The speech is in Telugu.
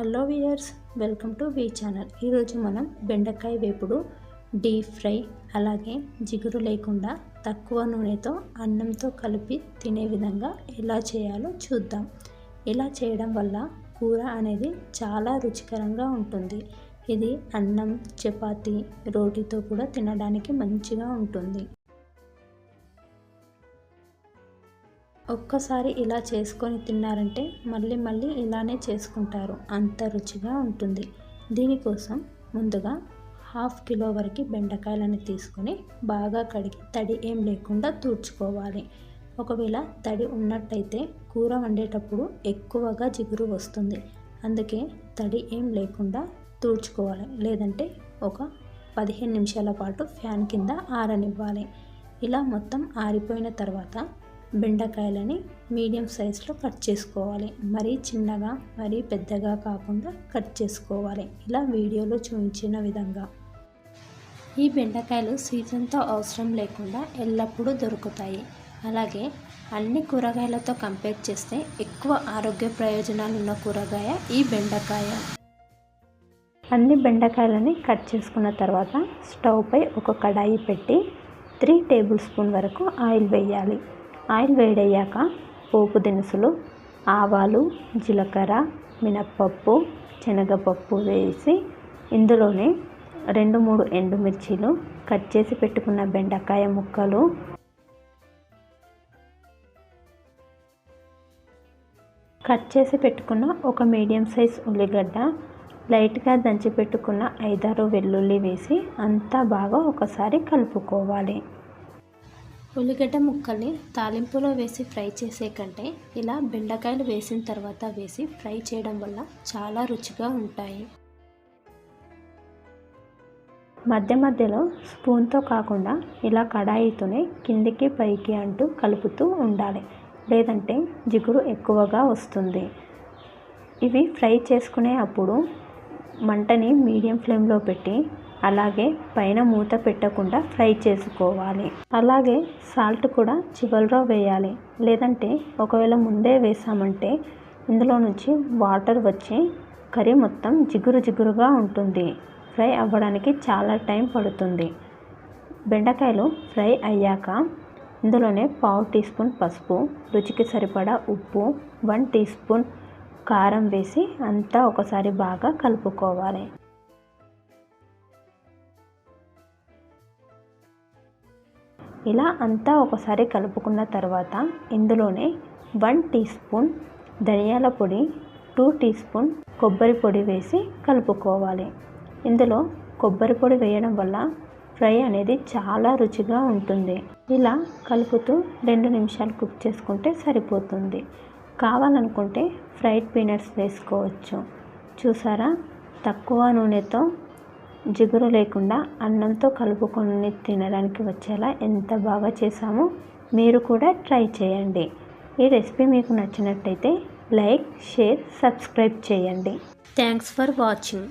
Hello viewers welcome to V channel. ఈరోజు మనం బెండకాయ వేపుడు డీప్ ఫ్రై అలాగే జిగురు లేకుండా తక్కువ నూనెతో అన్నంతో కలిపి తినే విధంగా ఎలా చేయాలో చూద్దాం. ఇలా చేయడం వల్ల కూర అనేది చాలా రుచికరంగా ఉంటుంది. ఇది అన్నం చపాతి రోటీతో కూడా తినడానికి మంచిగా ఉంటుంది. ఒక్కసారి ఇలా చేసుకొని తిన్నారంటే మళ్ళీ మళ్ళీ ఇలానే చేసుకుంటారు. అంత రుచిగా ఉంటుంది. దీనికోసం ముందుగా హాఫ్ కిలో వరకు బెండకాయలని తీసుకొని బాగా కడిగి తడి ఏం లేకుండా తూడ్చుకోవాలి. ఒకవేళ తడి ఉన్నట్టయితే కూర వండేటప్పుడు ఎక్కువగా జిగురు వస్తుంది. అందుకే తడి ఏం లేకుండా తూడ్చుకోవాలి. లేదంటే ఒక పదిహేను నిమిషాల పాటు ఫ్యాన్ కింద ఆరనివ్వాలి. ఇలా మొత్తం ఆరిపోయిన తర్వాత బెండకాయలని మీడియం సైజులో కట్ చేసుకోవాలి. మరీ చిన్నగా మరీ పెద్దగా కాకుండా కట్ చేసుకోవాలి. ఇలా వీడియోలో చూపించిన విధంగా. ఈ బెండకాయలు సీజన్తో అవసరం లేకుండా ఎల్లప్పుడూ దొరుకుతాయి. అలాగే అన్ని కూరగాయలతో కంపేర్ చేస్తే ఎక్కువ ఆరోగ్య ప్రయోజనాలు ఉన్న కూరగాయ ఈ బెండకాయ. అన్ని బెండకాయలని కట్ చేసుకున్న తర్వాత స్టవ్పై ఒక కడాయి పెట్టి త్రీ టేబుల్ స్పూన్ వరకు ఆయిల్ వేయాలి. ఆయిల్ వేడయ్యాక పోపు దినుసులు ఆవాలు జీలకర్ర మినప్పప్పు శనగపప్పు వేసి ఇందులోనే రెండు మూడు ఎండుమిర్చీలు కట్ చేసి పెట్టుకున్న బెండకాయ ముక్కలు. కట్ చేసి పెట్టుకున్న ఒక మీడియం సైజ్ ఉల్లిగడ్డ లైట్గా దంచి పెట్టుకున్న ఐదారు వెల్లుల్లి వేసి అంతా బాగా ఒకసారి కలుపుకోవాలి. ఉల్లిగడ్డ ముక్కల్ని తాలింపులో వేసి ఫ్రై చేసే కంటే ఇలా బెండకాయలు వేసిన తర్వాత వేసి ఫ్రై చేయడం వల్ల చాలా రుచిగా ఉంటాయి. మధ్య మధ్యలో స్పూన్తో కాకుండా ఇలా కడాయితోనే కిందికి పైకి అంటూ కలుపుతూ ఉండాలి. లేదంటే జిగురు ఎక్కువగా వస్తుంది. ఇవి ఫ్రై చేసుకునే అప్పుడు మంటని మీడియం ఫ్లేమ్లో పెట్టి అలాగే పైన మూత పెట్టకుండా ఫ్రై చేసుకోవాలి. అలాగే సాల్ట్ కూడా చివరిలో వేయాలి. లేదంటే ఒకవేళ ముందే వేసామంటే ఇందులో నుంచి వాటర్ వచ్చి కర్రీ మొత్తం జిగురు జిగురుగా ఉంటుంది. ఫ్రై అవ్వడానికి చాలా టైం పడుతుంది. బెండకాయలు ఫ్రై అయ్యాక ఇందులోనే పావు టీ స్పూన్ పసుపు రుచికి సరిపడా ఉప్పు వన్ టీ స్పూన్ కారం వేసి అంతా ఒకసారి బాగా కలుపుకోవాలి. ఇలా అంతా ఒకసారి కలుపుకున్న తర్వాత ఇందులోనే వన్ టీ స్పూన్ ధనియాల పొడి టూ టీ స్పూన్ కొబ్బరి పొడి వేసి కలుపుకోవాలి. ఇందులో కొబ్బరి పొడి వేయడం వల్ల ఫ్రై అనేది చాలా రుచిగా ఉంటుంది. ఇలా కలుపుతూ రెండు నిమిషాలు కుక్ చేసుకుంటే సరిపోతుంది. కావాలనుకుంటే ఫ్రైడ్ పీనట్స్ వేసుకోవచ్చు. చూసారా? తక్కువ నూనెతో జిగురు లేకుండా అన్నంతో కలుపుకొని తినడానికి వచ్చేలా ఎంత బాగా చేసామో మీరు కూడా ట్రై చేయండి. ఈ రెసిపీ మీకు నచ్చినట్టయితే లైక్ షేర్ సబ్స్క్రైబ్ చేయండి. Thanks for watching